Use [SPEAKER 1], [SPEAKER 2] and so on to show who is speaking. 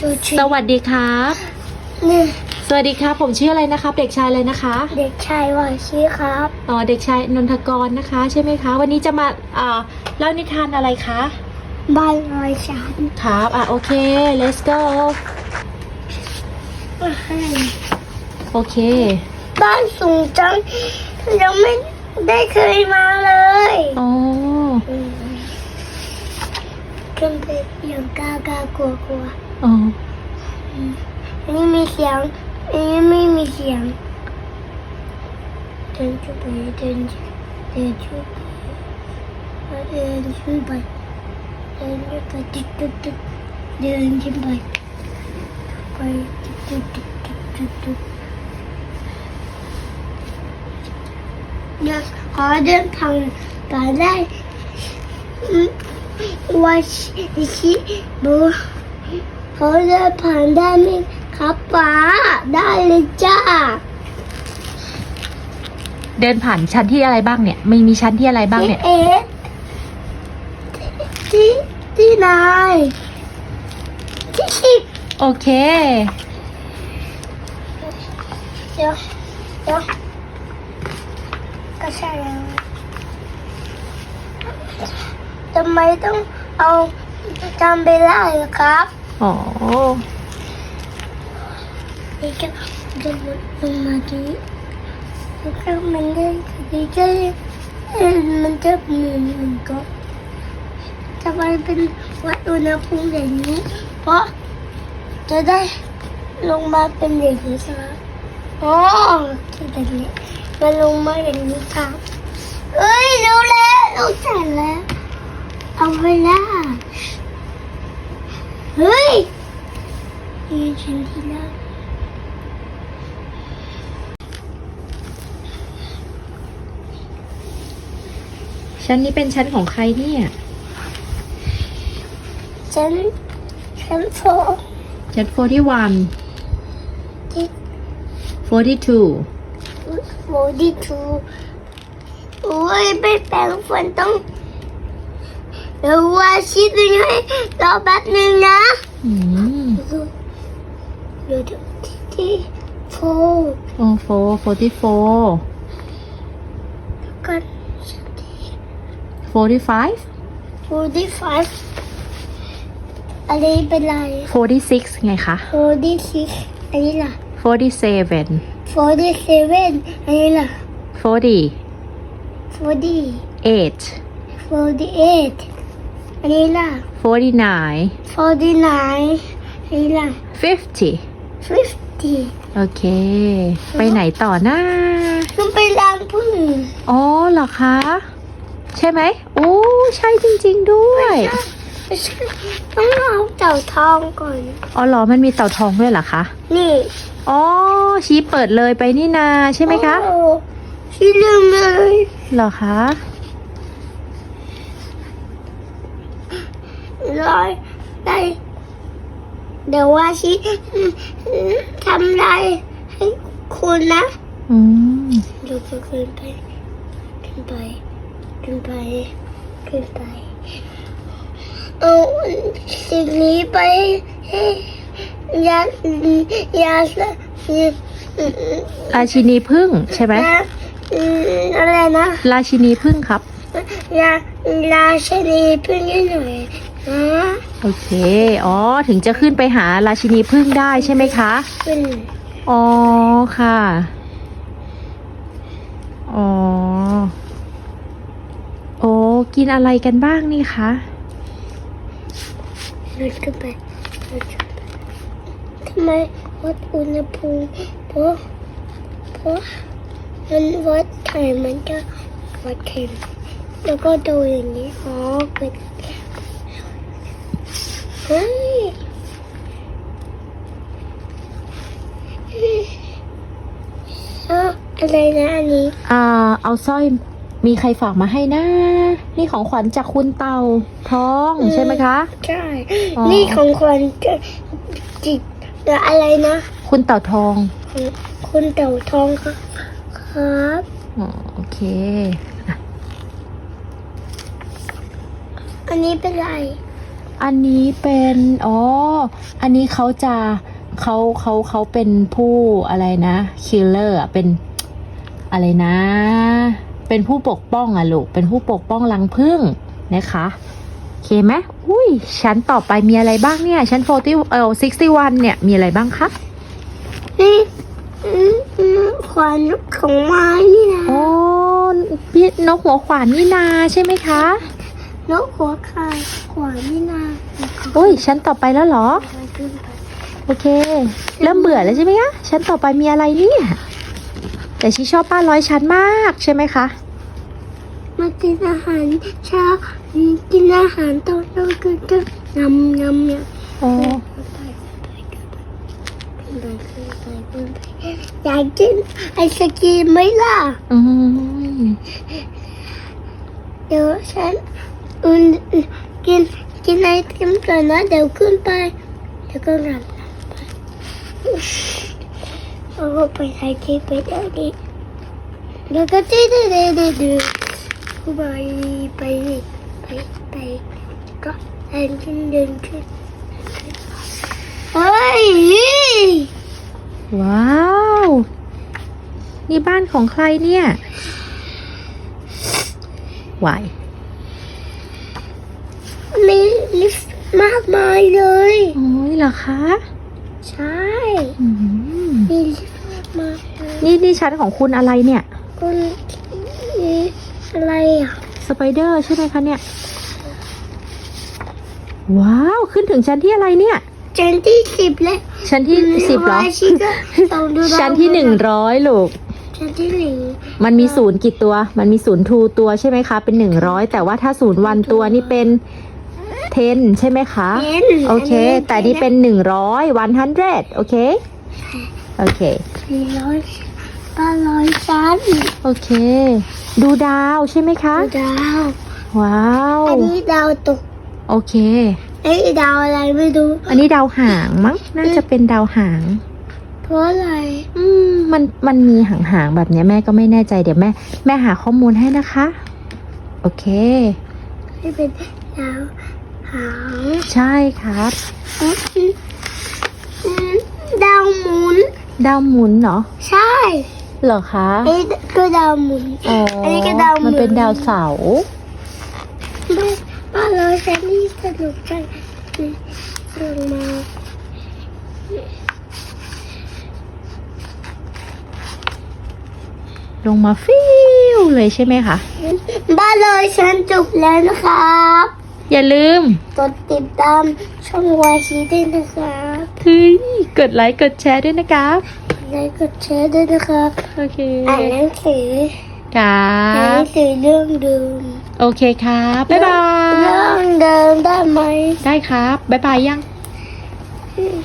[SPEAKER 1] ชูชี
[SPEAKER 2] สวัสดีครับ
[SPEAKER 1] นี่
[SPEAKER 2] สวัสดีครับ ผมชื่ออะไรนะครับ เด็กชายอะไรนะคะ
[SPEAKER 1] เด็กชายวาชีครับ
[SPEAKER 2] อ๋อเด็กชายนนทกรนะคะ ใช่ไหมคะ วันนี้จะมาอ่าเล่านิทานอะไรคะ
[SPEAKER 1] บ้านรอยฉัน
[SPEAKER 2] ครับอะโอเค let's go โอเค
[SPEAKER 1] บ้านสูงจังยังไม่ได้เคยมาเลย
[SPEAKER 2] อ๋อ
[SPEAKER 1] ขึ้นไปอย่างกล้ากล้ากลัวกลัว
[SPEAKER 2] อ๋อ
[SPEAKER 1] อันนี้มีเสียง อันนี้ไม่มีเสียง เดินขึ้นไปเดินเดินขึ้นไปเดินขึ้นไปเดินขึ้นไปติ๊กติ๊กติ๊กเดินขึ้นไปไปติ๊กติ๊กติ๊กติ๊กติ๊กติ๊กเดี๋ย วขอเดินผ่านผ่านได้อืมว่าชิบูขอเดินผ่านได้ไหมครับป๋าได้เลยจ้า
[SPEAKER 2] เดินผ่านชั้นที่อะไรบ้างเนี่ยไม่มีชั้นที่อะไรบ้างเนี่ย
[SPEAKER 1] เอ๊ะที่ที่นายที่สิบ
[SPEAKER 2] โอเค
[SPEAKER 1] เดี๋ยวเดี๋ยวก็ใช่แล้วทำไมต้องเอาจำเบลล่าเหรอครับ
[SPEAKER 2] อ๋อ
[SPEAKER 1] นี่ก็เดินลงมาดีแล้วก็มันได้ดีก็เอ่อมันจะเหมือนมันก็ทำไมเป็นวัดอุณหภูมิอย่างนี้ เพราะจะได้ลงมาเป็นอย่างนี้ใช่ไหมอ๋อที่แบบนี้มันลงมาอย่างนี้ครับเอ้ยรู้แล้วรู้จักแล้วเอาไปละ เฮ้ยนี่ฉันที่แล้ว
[SPEAKER 2] ชั้นนี้เป็นชั้นของใครเนี่ย
[SPEAKER 1] ฉันฉันโฟ
[SPEAKER 2] ชั้น41
[SPEAKER 1] ที่
[SPEAKER 2] 42
[SPEAKER 1] โฟดีทูโอ้ยไปแปลงฟันต้อง เดี๋ยวว่าชิดหนึ่งให้รอแป๊บหนึ่งนะ
[SPEAKER 2] อืม
[SPEAKER 1] เดี๋ยวที่ที่โฟ
[SPEAKER 2] โอ้โฟ44
[SPEAKER 1] กัน
[SPEAKER 2] 45
[SPEAKER 1] โฟดีไฟอะไรเป็นไร
[SPEAKER 2] 46 ไงคะ
[SPEAKER 1] โฟดีซิกอันนี้ล่ะ
[SPEAKER 2] 47
[SPEAKER 1] โฟดีเซเว่นอันนี้ล่ะ
[SPEAKER 2] 40
[SPEAKER 1] โฟดี
[SPEAKER 2] 8
[SPEAKER 1] โฟดีเอ็ดอันนี้ล่ะ
[SPEAKER 2] 49
[SPEAKER 1] โฟดีไนอันนี้ล่ะ
[SPEAKER 2] 50
[SPEAKER 1] fifty
[SPEAKER 2] โอเค ไปไหนต่อนะ
[SPEAKER 1] ต้องไปล้างพึ่ง
[SPEAKER 2] อ๋อเหรอคะ ใช่ไหมโอ้ใช่จริง ๆด้วย
[SPEAKER 1] ไม่ใช่ต้องเอาเต่าทองก่อน
[SPEAKER 2] อ๋อเหรอมันมีเต่าทองด้วยเหรอคะ
[SPEAKER 1] นี่
[SPEAKER 2] อ๋อชี้เปิดเลยไปนี่นาใช่ไหมคะ
[SPEAKER 1] โอ้ที่ลืมเลย
[SPEAKER 2] เหรอคะ
[SPEAKER 1] ลอยได้เดี๋ยวว่าชิทำไรให้คุณนะ
[SPEAKER 2] อืม
[SPEAKER 1] เดี๋ยวจะขึ้นไป ขึ้นไป ขึ้นไป ขึ้นไป เอาสิ่งนี้ไปให้ยายาส
[SPEAKER 2] ราชินีพึ่งใช่ไหม
[SPEAKER 1] ยาอืมอะไรนะ
[SPEAKER 2] ราชินีพึ่งครับ
[SPEAKER 1] ยาลาชนีพึ่งให้หน่อยนะ
[SPEAKER 2] โอเค อ๋อ ถึงจะขึ้นไปหาราชินีพึ่งได้ใช่ไหมคะ
[SPEAKER 1] เป็น
[SPEAKER 2] อ๋อ ค่ะ อ๋อ โอ้ กินอะไรกันบ้างนี่คะ
[SPEAKER 1] ลุดขึ้นไปลุดขึ้นไปทำไมวัดอุณหภูมิเพราะเพราะมันวัดไข่มันจะวัดไข่แล้วก็ดูอย่างนี้ อ๋อเป็น เฮ้ยเอ้าอะไรนะอันนี้
[SPEAKER 2] อ่า เอาสร้อยมีใครฝากมาให้นะ นี่ของขวัญจากคุณเต่าทองใช่ไหมคะ
[SPEAKER 1] ใช่
[SPEAKER 2] อ๋อ
[SPEAKER 1] นี่ของขวัญจะจิตแล้วอะไรนะ
[SPEAKER 2] คุณเต่าทอง
[SPEAKER 1] ของคุณเต่าทองครับครับ
[SPEAKER 2] อ๋อโอเค
[SPEAKER 1] อันนี้เป็นไร
[SPEAKER 2] อันนี้เป็นอ๋ออันนี้เขาจะเขาเขาเขาเป็นผู้อะไรนะคิลเลอร์เป็นอะไรนะ เป็นผู้ปกป้องอะลูกเป็นผู้ปกป้องรังผึ้งนะคะโอเคไหมอุ้ยชั้นต่อไปมีอะไรบ้างเนี่ยชั้น40เออ61 เนี่ยมีอะไรบ้างคะ
[SPEAKER 1] นี่อืมอืมขวานของไม้นี่นะ
[SPEAKER 2] โอ้พี่นกหัวขวานนี่นาใช่ไหมคะ
[SPEAKER 1] นกหัวคายขวานนี่นะ
[SPEAKER 2] อุ้ยชั้นต่อไปแล้วเหรอ โอเค เริ่มเบื่อแล้วใช่ไหมคะชั้นต่อไปมีอะไรเนี่ย แต่ชีชอบบ้านร้อยชั้นมากใช่ไหมคะ
[SPEAKER 1] มากินอาหารเช้ากินอาหารตอนกลางคืนก็ยำยำยำ
[SPEAKER 2] โอ้
[SPEAKER 1] อยากกินไอศกรีมไหมล่ะ
[SPEAKER 2] อืม
[SPEAKER 1] เดี๋ยวฉัน อืมกินกินไอติมก่อนนะเดี๋ยวขึ้นไปเดี๋ยวก็รับไปแล้วก็ไปถ่ายคลิปไปเดี๋ยวนี้แล้วก็ดื้อดื้อดื้อดื้อไปไปไปไปก็เดินขึ้นเดินขึ้นเฮ้ย
[SPEAKER 2] ว้าว นี่บ้านของใครเนี่ยไหว
[SPEAKER 1] มีลิฟต์มากมายเลย
[SPEAKER 2] โอ้ยเหรอคะ
[SPEAKER 1] ใช่
[SPEAKER 2] อืม
[SPEAKER 1] มีลิฟต์มากมายเลย
[SPEAKER 2] นี่นี่ชั้นของคุณอะไรเนี่ย
[SPEAKER 1] คุณมีอะไรอะ
[SPEAKER 2] สไปเดอร์ใช่ไหมคะเนี่ย ว้าว ขึ้นถึงชั้นที่อะไรเนี่ย
[SPEAKER 1] ชั้นที่สิบแล้ว
[SPEAKER 2] ชั้นที่สิบเหรอ
[SPEAKER 1] วาชิก็ต้องดู
[SPEAKER 2] ชั้นที่หนึ่งร้อยลูก
[SPEAKER 1] ชั้นที่หนึ่ง
[SPEAKER 2] มันมีศูนย์กี่ตัว มันมีศูนย์ทูตัวใช่ไหมคะ เป็นหนึ่งร้อยแต่ว่าถ้าศูนย์วันตัวนี่เป็น เทนใช่ไหมคะ
[SPEAKER 1] เห็น
[SPEAKER 2] โอเคแต่นี่เป็นหนึ่งร้อยวันฮันเดโอเค โอเค
[SPEAKER 1] สี่ร้อยป้าร้อยชั้น
[SPEAKER 2] โอเค ดูดาวใช่ไหมคะ
[SPEAKER 1] ดาว
[SPEAKER 2] ว้าว
[SPEAKER 1] อันนี้ดาวตก
[SPEAKER 2] โอเค
[SPEAKER 1] ไอ้ยดาวอะไรไม่รู้
[SPEAKER 2] อันนี้ดาวหางมั้ง น่าจะเป็นดาวหาง
[SPEAKER 1] เพราะอะไร
[SPEAKER 2] อืม มัน มันมีหางๆแบบเนี้ยแม่ก็ไม่แน่ใจ เดี๋ยวแม่ แม่หาข้อมูลให้นะคะ โอเค
[SPEAKER 1] ที่เป็นดาว หาง
[SPEAKER 2] ใช่ครับ
[SPEAKER 1] ดาวหมุน
[SPEAKER 2] ดาวหมุนเนาะ
[SPEAKER 1] ใช่
[SPEAKER 2] เหรอคะ
[SPEAKER 1] ไอ้ก็ดาวหมุน
[SPEAKER 2] อ๋อ
[SPEAKER 1] อันนี้ก็ดาวหมุน
[SPEAKER 2] มันเป็นดาวเสาร์
[SPEAKER 1] บ้านเราใช้นี่สนุกจังลงมา
[SPEAKER 2] ลงมาฟิวเลยใช่ไหมคะ
[SPEAKER 1] บ้านเราฉันจบแล้วนะครับ
[SPEAKER 2] อย่าลืม
[SPEAKER 1] กดติดตามช่องวายชีด้วยนะครับ
[SPEAKER 2] เฮ้ยกดไลค์กดแชร์ด้วยนะครับ
[SPEAKER 1] และกดแชร์ด้วยนะครับ
[SPEAKER 2] โอเค
[SPEAKER 1] อ่านหนังสือ
[SPEAKER 2] ครั
[SPEAKER 1] อ่านหนั
[SPEAKER 2] บ
[SPEAKER 1] งสือเรื่องเดิม
[SPEAKER 2] โอเคครับ บ๊ายบา
[SPEAKER 1] เรื่
[SPEAKER 2] ย
[SPEAKER 1] องเดิมได้ไหม
[SPEAKER 2] ได้ครับ บ๊ายบายยัง
[SPEAKER 1] อืม